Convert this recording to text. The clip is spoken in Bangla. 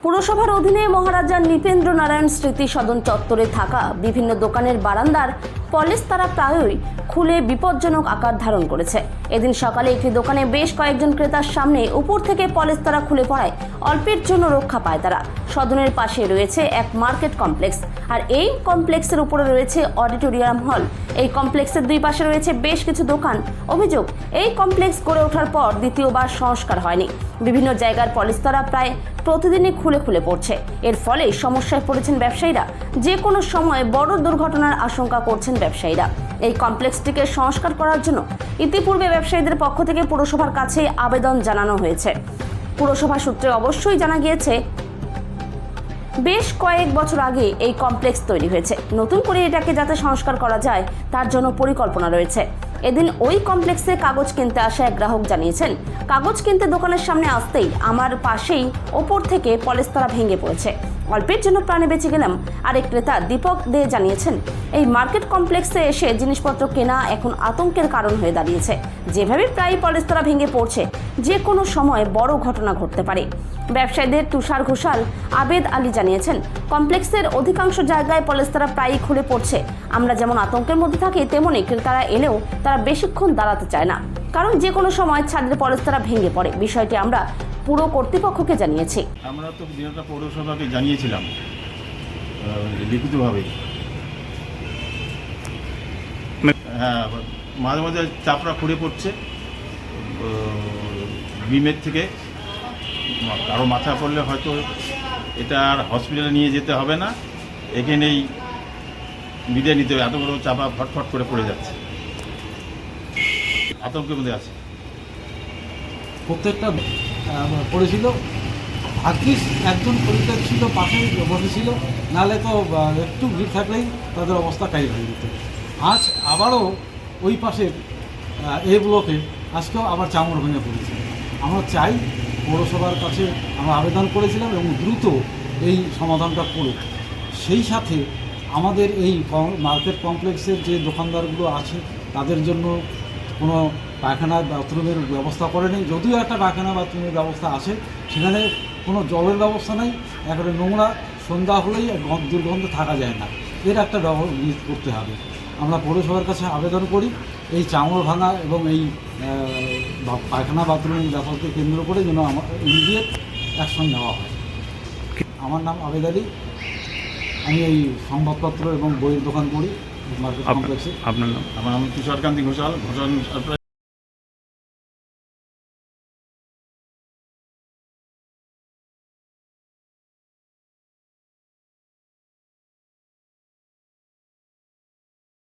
পুরসভার অধীনে মহারাজা নৃপেন্দ্র নারায়ণ স্মৃতি সদন চত্বরে থাকা বিভিন্ন দোকানের বারান্দার পলিশ তারা প্রায়ই খুলে বিপজ্জনক আকার ধারণ করেছে। এদিন সকালে একটি দোকানে বেশ কয়েকজন ক্রেতার সামনে উপর থেকে পলিশ তারা খুলে পড়ায়, অল্পের জন্য রক্ষা পায় তারা। সদনের পাশে রয়েছে এক মার্কেট কমপ্লেক্স, আর এই কমপ্লেক্সের উপরে রয়েছে অডিটোরিয়াম হল। এই কমপ্লেক্সের দুই পাশে রয়েছে বেশ কিছু দোকান। অভিযোগ, এই কমপ্লেক্স গড়ে ওঠার পর দ্বিতীয়বার সংস্কার হয়নি। বিভিন্ন জায়গার পলিস্তরা প্রায় প্রতিদিনই খুলে খুলে পড়ছে। এর ফলে সমস্যায় পড়েছেন ব্যবসায়ীরা। যে কোনো সময় বড় দুর্ঘটনার আশঙ্কা করছেন ব্যবসায়ীরা। এই কমপ্লেক্সটিকে সংস্কার করার জন্য ইতিপূর্বে ব্যবসায়ীদের পক্ষ থেকে পুরসভার কাছে আবেদন জানানো হয়েছে। পুরসভা সূত্রে অবশ্যই জানা গিয়েছে, বেশ কয়েক বছর আগে এই কমপ্লেক্স তৈরি হয়েছে। নতুন করে এটাকে যাতে সংস্কার করা যায়, তার জন্য পরিকল্পনা রয়েছে। এদিন ওই কমপ্লেক্সে কাগজ কিনতে আসা এক গ্রাহক জানিয়েছেন, কাগজ কিনতে দোকানের সামনে আসতেই আমার পাশেই ওপর থেকে পলেস্তারা ভেঙে পড়েছে। অল্পের জন্য প্রাণে বেঁচে গেলাম আর এক ক্রেতা দীপক দে জানিয়েছেন, এই মার্কেট কমপ্লেক্সে এসে জিনিসপত্র কেনা এখন আতঙ্কের কারণ হয়ে দাঁড়িয়েছে। যেভাবে প্রায় পলেস্তরা ভেঙে পড়ছে, যে কোনো সময় বড় ঘটনা ঘটতে পারে। ব্যবসায়ীদের তুষার ঘোষাল, আবেদ আলী জানিয়েছেন, কমপ্লেক্সের অধিকাংশ জায়গায় পলেস্তরা প্রায়ই খুলে পড়ছে। আমরা যেমন আতঙ্কের মধ্যে থাকি তেমনই ক্রেতারা এলেও তারা বেশিক্ষণ দাঁড়াতে চায় না। কারণ যে কোনো সময় ছাদের তারা ভেঙে পড়ে। বিষয়টি আমরা পুরো কর্তৃপক্ষকে জানিয়েছি। আমরা তো দিনটা পৌরসভাকে জানিয়েছিলাম লিখিতভাবে। হ্যাঁ মাঝে মাঝে চাপড়া খুঁড়ে পড়ছে বিমের থেকে। কারও মাথা পড়লে হয়তো এটা আর হসপিটালে নিয়ে যেতে হবে না। এখানেই বিদায় নিতে হবে। এত বড় চাপা ফটফট করে পড়ে যাচ্ছে। আতঙ্কের মধ্যে আছে। প্রত্যেকটা পড়েছিল। ভাগ্যিস একজন খরিদ্দার ছিল, পাশেই বসেছিল। নাহলে তো একটু ভিড় থাকলেই তাদের অবস্থা কাই হয়ে যেত। আজ আবারও ওই পাশের এ ব্লকে আজকেও আবার চামড় ভেঙে পড়েছে। আমরা চাই পৌরসভার কাছে আমরা আবেদন করেছিলাম এবং দ্রুত এই সমাধানটা করুক। সেই সাথে আমাদের এই মার্কেট কমপ্লেক্সের যে দোকানদারগুলো আছে, তাদের জন্য কোনো পায়খানা বাথরুমের ব্যবস্থা করেনি যদিও একটা পায়খানা বাথরুমের ব্যবস্থা আছে, সেখানে কোনো জলের ব্যবস্থা নেই, একেবারে নোংরা, সন্ধ্যা হলেই দুর্গন্ধ থাকা যায় না। এর একটা ব্যব- ই করতে হবে। আমরা পৌরসভার কাছে আবেদন করি, এই চাঙড় ভাঙা এবং এই পায়খানা বাথরুমের ব্যাপারকে কেন্দ্র করে যেন আমার, ইমিডিয়েট অ্যাকশন নেওয়া হয়। আমার নাম আবেদ আলী। আমি এই সংবাদপত্র এবং বইয়ের দোকান করি। আপনার নাম? আমার নাম তুষারকান্তি ঘোষাল। ঘোষাল